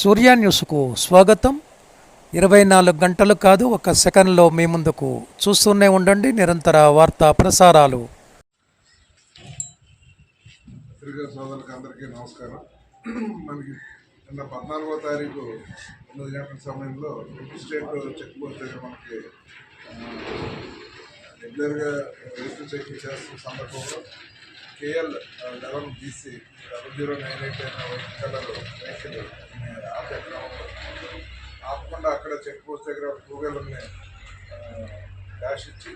సూర్య న్యూస్కు స్వాగతం. ఇరవై నాలుగు గంటలు కాదు ఒక సెకండ్లో మీ ముందుకు చూస్తూనే ఉండండి. నిరంతర వార్తా ప్రసారాలు. అందరికీ నమస్కారం. మనకి నిన్న పద్నాలుగో తారీఖు తొమ్మిది గంటల సమయంలో స్టేట్ చెక్ పోస్ట్ దగ్గర మనకి రెగ్యులర్గా చేస్తున్న సందర్భంలో KL eleven BC double zero nine eight అయిన వైట్ కలర్ వెహికల్ ఆపే ఆపకుండా అక్కడ చెక్ పోస్ట్ దగ్గర గూగుల్ని వీలర్ని డాష్ ఇచ్చి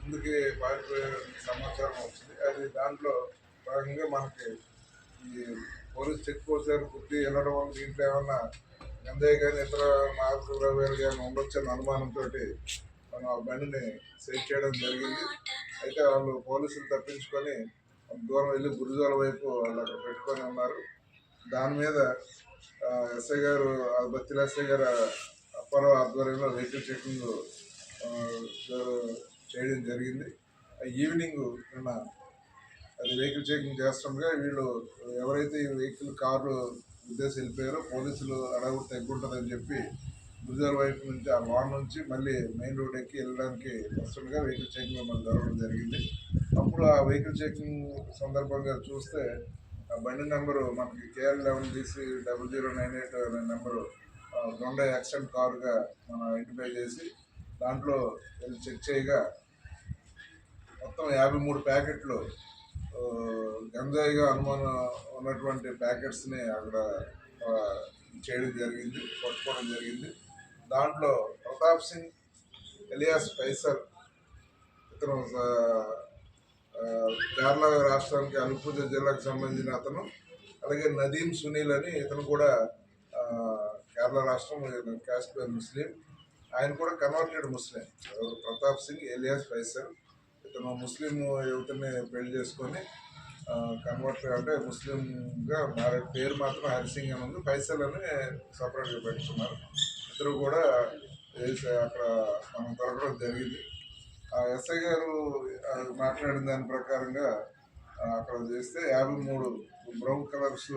ముందుకి పారిపోయే సమాచారం వచ్చింది. అది దాంట్లో భాగంగా మనకి ఈ పోలీస్ చెక్ పోస్ట్ దగ్గర బుద్ధి వెళ్ళడం వల్ల దీంట్లో ఏమన్నా గంజాయి కానీ ఇతర మార్పు ద్రవ్యాలు కానీ ఉండొచ్చని అనుమానంతో మనం ఆ బండిని సెట్ చేయడం జరిగింది. అయితే వాళ్ళు పోలీసులు తప్పించుకొని దూరం వెళ్ళి గురుజాల వైపు వాళ్ళు అక్కడ పెట్టుకొని ఉన్నారు. దాని మీద ఎస్ఐ గారు బత్తిల ఎస్ఐ గారు అప్పారావు ఆధ్వర్యంలో వెహికల్ చెకింగ్ చేయడం జరిగింది. ఆ ఈవినింగ్ నిన్న అది వెహికల్ చెకింగ్ చేస్తుండగా వీళ్ళు ఎవరైతే ఈ వెహికల్ కారు ఉద్దేశం వెళ్ళిపోయారో పోలీసులు అడవుడు తగ్గుంటుందని చెప్పి గుజరాల వైపు నుంచి ఆ లాన్ నుంచి మళ్ళీ మెయిన్ రోడ్ ఎక్కి వెళ్ళడానికి వస్తుండగా వెహికల్ చెకింగ్ మళ్ళీ జరగడం జరిగింది. అప్పుడు ఆ వెహికల్ చెకింగ్ సందర్భంగా చూస్తే ఆ బండి నెంబరు మనకి KL eleven BC double zero nine eight అనే నెంబరు దొండ యాక్సిడెంట్ కారుగా మనం ఐడెంటిఫై చేసి దాంట్లో వెళ్ళి చెక్ చేయగా మొత్తం యాభై మూడు ప్యాకెట్లు గంజాయిగా అనుమానం ఉన్నటువంటి ప్యాకెట్స్ని అక్కడ చేయడం జరిగింది పట్టుకోవడం జరిగింది. దాంట్లో ప్రతాప్ సింగ్ ఎలియాస్ ఫైసల్ ఇతను కేరళ రాష్ట్రానికి అల్పూజ జిల్లాకు సంబంధించిన అతను అలాగే నదీం సునీల్ అని ఇతను కూడా కేరళ రాష్ట్రం కాశ్మీర్ ముస్లిం. ఆయన కూడా కన్వర్టెడ్ ముస్లిం. ప్రతాప్ సింగ్ ఎలియాస్ ఫైసల్. ఇతను ముస్లిం యువతని పెళ్ళి చేసుకొని కన్వర్ట్ అంటే ముస్లింగా మారే పేరు మాత్రం హరిసింగ్ అని ఉంది. ఫైసల్ అని సపరేట్గా పెట్టుకున్నారు. ఇద్దరు కూడా అక్కడ మనం దొరకడం జరిగింది. ఆ ఎస్ఐ గారు మాట్లాడిన దాని ప్రకారంగా అక్కడ చేస్తే యాభై మూడు బ్రౌన్ కలర్స్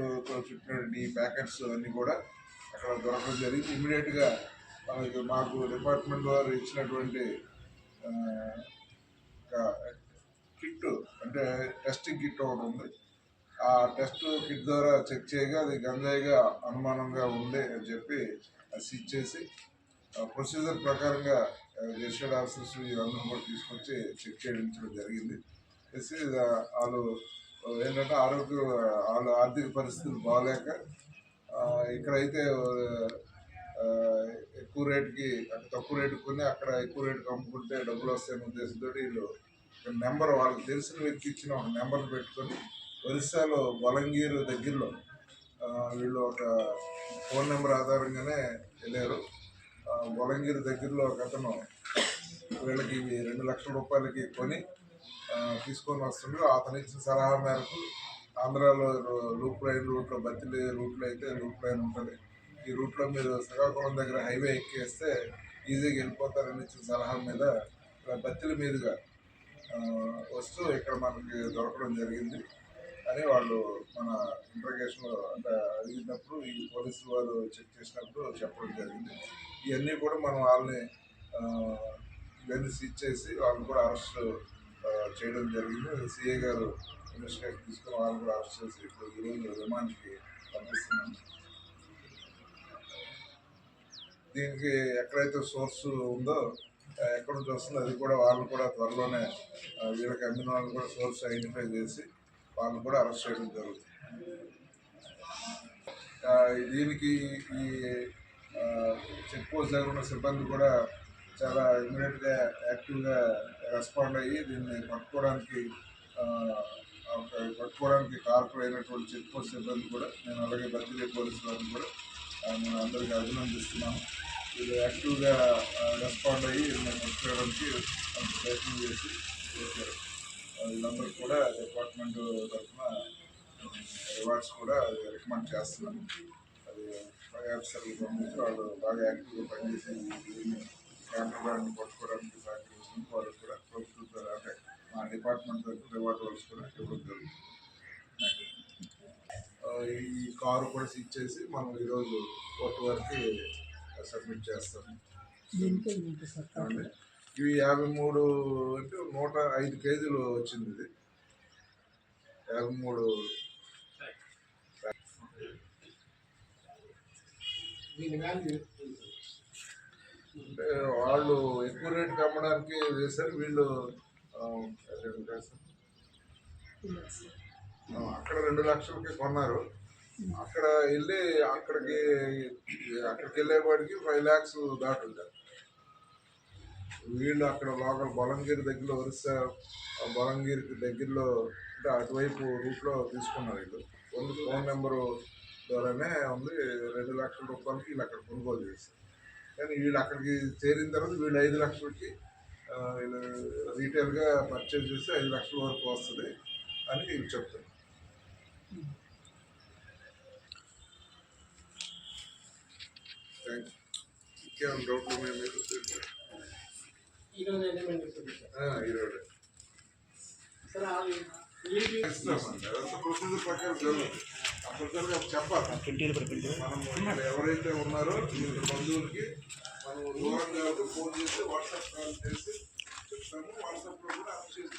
చుట్టినటువంటి ప్యాకెట్స్ అన్నీ కూడా అక్కడ దొరకడం జరిగింది. ఇమీడియట్గా మనకి మాకు డిపార్ట్మెంట్ వారు ఇచ్చినటువంటి ఒక కిట్ అంటే టెస్టింగ్ కిట్ ఒకటి ఉంది. ఆ టెస్ట్ కిట్ ద్వారా చెక్ చేయగా అది గంజాయిగా అనుమానంగా ఉంది అని చెప్పి అది సీజ్ చేసి ప్రొసీజర్ ప్రకారంగా రిజిస్టర్డ్ ఆఫీసర్స్ ఇవన్నీ కూడా తీసుకొచ్చి చెక్ చేయించడం జరిగింది. చేసి వాళ్ళు ఏంటంటే ఆరోగ్య వాళ్ళ ఆర్థిక పరిస్థితులు బాగాలేక ఇక్కడైతే ఎక్కువ రేటుకి అంటే తక్కువ రేటుకి కొని అక్కడ ఎక్కువ రేటుకి అమ్ముకుంటే డబ్బులు వస్తాయనే ఉద్దేశంతో వీళ్ళు నెంబర్ వాళ్ళకి తెలిసిన వ్యక్తి ఇచ్చిన ఒక నెంబర్ పెట్టుకొని ఒరిస్సాలో బలంగీరు దగ్గరలో వీళ్ళు ఒక ఫోన్ నెంబర్ ఆధారంగానే వెళ్ళారు. ఆ, దగ్గరలో ఒక అతను వీళ్ళకి ఇవి రెండు లక్షల రూపాయలకి కొని తీసుకొని వస్తుండ్రు అతను ఇచ్చిన సలహా మేరకు ఆంధ్రాలో లూప్ లైన్ రూట్లో బత్తిలి రూట్లో అయితే లూప్ లైన్ ఉంటుంది. ఈ రూట్లో మీరు శ్రీకాకుళం దగ్గర హైవే ఎక్కేస్తే ఈజీగా వెళ్ళిపోతారని ఇచ్చిన సలహా మీద బత్తిల బత్తిలి మీదుగా వస్తూ ఇక్కడ మనకి దొరకడం జరిగింది. అని వాళ్ళు మన ఇంట్రగేషన్లో అంటే అడిగినప్పుడు ఈ పోలీసులు వారు చెక్ చేసినప్పుడు చెప్పడం జరిగింది. ఇవన్నీ కూడా మనం వాళ్ళని ఇవన్నీ సీజ్ చేసి వాళ్ళని కూడా అరెస్ట్ చేయడం జరిగింది. సిఏ గారు ఇన్వెస్టిగేషన్ తీసుకుని వాళ్ళని కూడా అరెస్ట్ చేసి ఇప్పుడు ఈరోజు రిమాండ్కి పంపిస్తున్నాం. దీనికి ఎక్కడైతే సోర్స్ ఉందో ఎక్కడ నుంచి వస్తుందో అది కూడా వాళ్ళు కూడా త్వరలోనే వీళ్ళకి అందిన వాళ్ళు కూడా సోర్స్ ఐడెంటిఫై చేసి వాళ్ళని కూడా అరెస్ట్ చేయడం జరుగుతుంది. దీనికి ఈ చెక్ పోస్ట్ దగ్గర ఉన్న సిబ్బంది కూడా చాలా ఇమీడియట్గా యాక్టివ్గా రెస్పాండ్ అయ్యి దీన్ని పట్టుకోవడానికి పట్టుకోవడానికి కార్పొరేట్ అయినటువంటి చెక్ పోస్ట్ సిబ్బంది కూడా నేను అలాగే బద్దిలే పోలీసు వారిని కూడా నేను అందరికీ అభినందిస్తున్నాను. ఇది యాక్టివ్గా రెస్పాండ్ అయ్యి పట్టుకోవడానికి ప్రయత్నం చేసి చేశారు ఆ, వీళ్ళందరికీ కూడా డిపార్ట్మెంట్ తరఫున రివార్డ్స్ కూడా రికమెండ్ చేస్తున్నాను అది పై ఆఫీసర్లు పంపించి వాళ్ళు బాగా యాక్టివ్గా పనిచేసి క్యాంపర్లను పట్టుకోవడానికి సహకరించినందుకు వాళ్ళకి కూడా ప్రభుత్వం అంటే మా డిపార్ట్మెంట్ తరఫున రివార్డ్ వాళ్ళు కూడా ఇవ్వడం జరుగుతుంది. ఈ కారు కూడా సీజ్ చేసి మనం ఈరోజు కోర్టు వరకు సబ్మిట్ చేస్తాం. ఏమండి? ఇవి యాభై మూడు అంటే నూట ఐదు కేజీలు వచ్చింది ఇది. యాభై మూడు. అంటే వాళ్ళు ఎక్కువ రేటుకి అమ్మడానికి వేశారు వీళ్ళు అక్కడ రెండు లక్షలకి కొన్నారు. అక్కడ వెళ్ళి అక్కడికి అక్కడికి వెళ్ళేవాడికి ఫైవ్ ల్యాక్స్ దాటుంటారు వీళ్ళు అక్కడ లోకల్ బొలంగిరి దగ్గరలో ఒరిస్సా ఆ దగ్గరలో అంటే అటువైపు రూట్లో తీసుకున్నారు వీళ్ళు. ఓన్లీ ఫోన్ నెంబరు ద్వారానే ఉంది. రెండు లక్షల రూపాయలకి వీళ్ళు అక్కడ కొనుగోలు చేశారు. కానీ వీళ్ళు అక్కడికి చేరిన తర్వాత వీళ్ళు ఐదు లక్షలకి వీళ్ళు రీటైల్గా పర్చేజ్ చేస్తే ఐదు లక్షల వరకు వస్తుంది అని వీళ్ళు చెప్తారు థ్యాంక్ ఇంకేమైనా డౌట్లు మేము ఈరోజు అయితే మేము చెప్తున్నాం సార్ చెప్పాలి ఎవరైతే ఉన్నారో బంధువులకి మనం దూరం ఫోన్ చేసి వాట్సాప్ కాల్ చేసి చెప్తాము వాట్సాప్లో కూడా అప్ చేసి